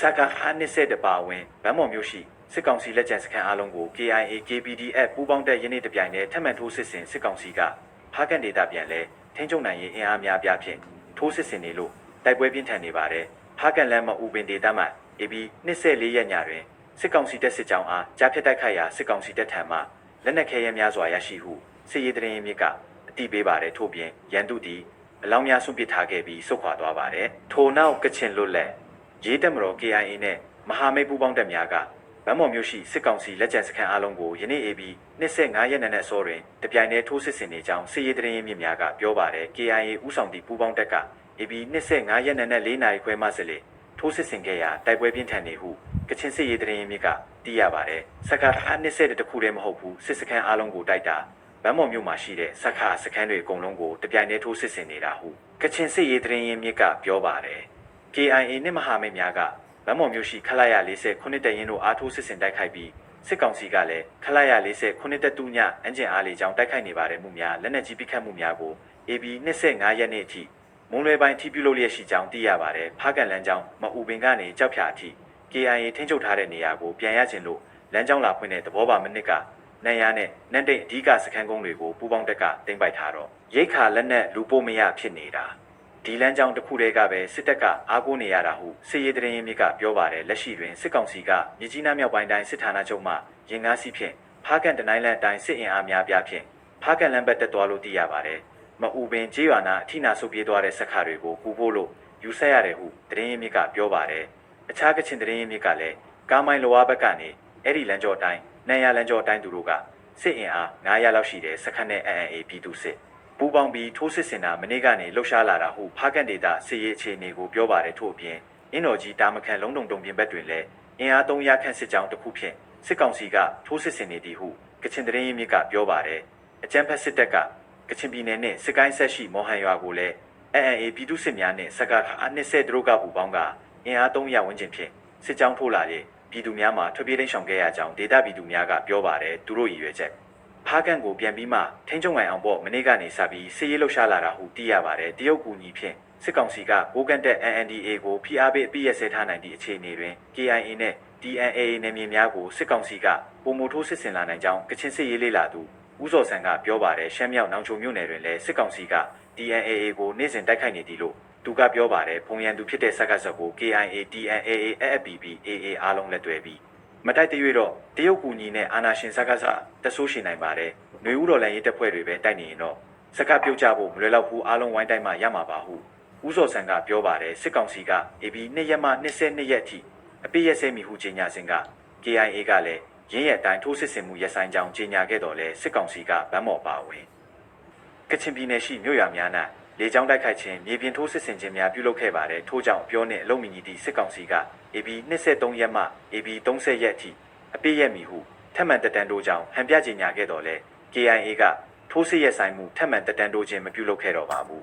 စကအား20တပါဝင်ဗန်းမော်မြို့ရှိစစ်ကောင်စီလက်ကျန်စခန်းအားလုံးကို KIA KPDF ပူးပေါင်းတဲ့ယနေ့တပြိုင်တည်းထပ်မံထိုးစစ်ဆင်စစ်ကောင်စီကဖားကန်ဒေတာပြန်လဲထင်းကျုံနိုင်ရေးအင်အားများပြားဖြင့်ထိုးစစ်ဆင်နေလို့တိုက်ပွဲပြင်းထန်နေပါတယ်ဖားကန်လမ်းမဥပင်ဒေတာမှာ AB 24ရက်ညတွင်စစ်ကောင်စီတပ်စစ်ကြောင်းအားကြားဖြတ်တိုက်ခိုက်ရာစစ်ကောင်စီတပ်ထံမှလက်နက်ခဲယမ်းများစွာရရှိဟုစစ်ရေးတရင်မြစ်ကအတိပေးပါတယ်ထို့ပြင်ရန်သူသည်အလောင်းများဆွန့်ပစ်ထားခဲ့ပြီးဆုတ်ခွာသွားပါတယ်ထိုနောက်ကချင်လွတ်လပ် ရေးတက်မတော် KIA နဲ့မဟာမိတ်ပူးပေါင်းတပ်များကဗန်းမော်မြို့ရှိစစ်ကောင်စီလက်ကျန်စခန်းအားလုံးကိုယနေ့ AB 25ရက်နေ့နဲ့စောတွင်တပြိုင်တည်းထိုးစစ်ဆင်နေကြောင်းစစ်ရေးတရင်မြစ်များကပြောပါတယ် KIA ဥဆောင်သည့်ပူးပေါင်းတပ်က AB 25ရက်နေ့နဲ့4နာရီခွဲမှစလေထိုးစစ်ဆင်ခဲ့ရာတိုက်ပွဲပြင်းထန်နေဟုကချင်စစ်ရေးတရင်မြစ်ကသိရပါတယ်စက္ကအား20တခုတည်းမဟုတ်ဘူးစစ်စခန်းအားလုံးကိုတိုက်တာဗန်းမော်မြို့မှာရှိတဲ့စက္ခစခန်းတွေအကုန်လုံးကိုတပြိုင်တည်းထိုးစစ်ဆင်နေတာဟုကချင်စစ်ရေးတရင်မြစ်ကပြောပါတယ် KIA နဲ့မဟာမိတ်များကဗန်းမော်မျိုးရှိခလာရ40ခုနှစ်တရင်တို့အားထိုးစစ်ဆင်တိုက်ခိုက်ပြီးစစ်ကောင်စီကလည်းခလာရ40ခုနှစ်တတူညအင်ဂျင်အားလေးကြောင်းတိုက်ခိုက်နေပါတယ်မှုများလက်နက်ကြီးပစ်ခတ်မှုများကို AB 25ရက်နေ့အထိမုံလွယ်ပိုင်းထိပြုလုပ်လျက်ရှိကြောင်းသိရပါတယ်ဖားကန်လန်းကြောင်းမအူပင်ကနေကြောက်ဖြာအထိ KIA ထိန်းချုပ်ထားတဲ့နေရာကိုပြန်ရခြင်းလို့လမ်းကြောင်းလာဖွင့်တဲ့သဘောပါမနစ်ကနန်ရနဲ့နန်တိတ်အဓိကစခန်းကုန်းတွေကိုပူပေါင်းတက်ကတင်ပိုက်ထားတော့ရိတ်ခါလက်နက်လူပို့မရဖြစ်နေတာ ဒီလမ်းကြောင်းတစ်ခုတည်းကပဲစစ်တပ်ကအားကိုးနေရတာဟုစစ်ရေးတရင်မြစ်ကပြောပါတယ်လက်ရှိတွင်စစ်ကောင်စီကမြကြီးနားမြောက်ပိုင်းတိုင်းစစ်ဌာနချုပ်မှရင်ကားစီးဖြင့်ဖားကန်တနိုင်းလန်တိုင်းစစ်အင်အားများပြားဖြင့်ဖားကန်လမ်းဘက်တက်သွားလို့သိရပါတယ်မအူပင်ကြေးရွာနာအထိနာဆုပ်ပြေးသွားတဲ့စက်ခါတွေကိုကူဖို့လို့ယူဆက်ရတယ်ဟုတရင်မြစ်ကပြောပါတယ်အခြားကချင်တရင်မြစ်ကလည်းကားမိုင်းလောဝဘက်ကနေအဲ့ဒီလမ်းကြောအတိုင်းနန်ရလမ်းကြောအတိုင်းသူတို့ကစစ်အင်အား900လောက်ရှိတဲ့စခန်းနဲ့ ANA ပြည်သူစစ် ပူပေါင်းပြီးထိုးစစ်ဆင်တာမနေ့ကနေလှုပ်ရှားလာတာဟုဖားကန်ဒေတာစစ်ရေးအခြေအနေကိုပြောပါတယ်ထို့အပြင်အင်းတော်ကြီးတာမခန်လုံးတုံတုံပြင်ဘက်တွင်လည်းအင်အား300ခန့်စစ်ကြောင်းတစ်ခုဖြင့်စစ်ကောင်စီကထိုးစစ်ဆင်နေသည်ဟုကချင်တရင်ရင်းမြစ်ကပြောပါတယ်အကြမ်းဖက်စစ်တပ်ကကချင်ပြည်နယ်နှင့်စစ်ကိုင်းဆက်ရှိမော်ဟန်ရွာကိုလည်း ANA ပြည်သူစစ်များနှင့်စကားအနှစ်ဆက်ဒရုကပူပေါင်းကအင်အား300ဝန်းကျင်ဖြင့်စစ်ကြောင်းထိုးလာလေပြည်သူများမှထွက်ပြေးတိမ်းရှောင်ခဲ့ရကြောင်းဒေတာပြည်သူများကပြောပါတယ်သူတို့ရည်ရွယ်ချက် ဖားကန်ကိုပြန်ပြီးမှထိန်းချုပ်နိုင်အောင်ပေါ့မနေ့ကနေစပြီးစစ်ရေးလှုပ်ရှားလာတာဟုသိရပါတယ်တရုတ်ကူညီဖြင့်စစ်ကောင်စီကကိုကန်တက် NNDA ကိုဖိအားပေးအပြည့်ရစဲထားနိုင်သည့်အခြေအနေတွင် KIA နဲ့ DNAA နယ်မြေများကိုစစ်ကောင်စီကပုံမထိုးစစ်ဆင်လာနိုင်ကြောင်းကချင်စစ်ရေးလေးလာသူဦးစော်ဆန်ကပြောပါတယ်ရှမ်းမြောက်နောင်ချုံမြို့နယ်တွင်လည်းစစ်ကောင်စီက DNAA ကိုနေ့စဉ်တိုက်ခိုက်နေသည်လို့သူကပြောပါတယ်ပုံရန်သူဖြစ်တဲ့စက္ကစကို KIA DNAA FFPB AA အားလုံးလက်တွဲပြီး မတိုက်တရွေ့တော့တရုတ်ကူညီနဲ့အာနာရှင်စကားစတဆိုးရှင်နိုင်ပါတယ်။ຫນွေဦးတော်လည်းရေးတပ်ဖွဲ့တွေပဲတိုက်နေရင်တော့စကားပြုတ်ကြဖို့မလွယ်တော့ဘူးအားလုံးဝိုင်းတိုက်မှရမှာပါဟုဦးစော်ဆန်ကပြောပါတယ်စစ်ကောင်စီက AB 2ရက်မှ22ရက်အထိအပြည့်ရက်စဲမိဟုကြေညာစဉ်က KIA ကလည်းရင်းရဲ့အတိုင်းထိုးစစ်ဆင်မှုရက်ဆိုင်ကြောင်းကြေညာခဲ့တော်လဲစစ်ကောင်စီကဗမ်းမော်ပါဝင်ကချင်ပြည်နယ်ရှိမြို့ရွာများ၌ လေကြောင်းတိုက်ခိုက်ခြင်းမြေပြင်ထိုးစစ်ဆင်ခြင်းများပြုလုပ်ခဲ့ပါတယ်ထို့ကြောင့်ပြောနှင့်အလုံးမီညီသည့်စစ်ကောင်စီက AB 23ရက်မှ AB 30ရက်အထိအပြည့်ရက်မီဟုထပ်မံတက်တန်းတိုးကြောင်းဟန်ပြကြေညာခဲ့တော်လဲ KIA ကထိုးစစ်ရက်ဆိုင်မှုထပ်မံတက်တန်းတိုးခြင်းမပြုလုပ်ခဲ့တော့ပါဘူး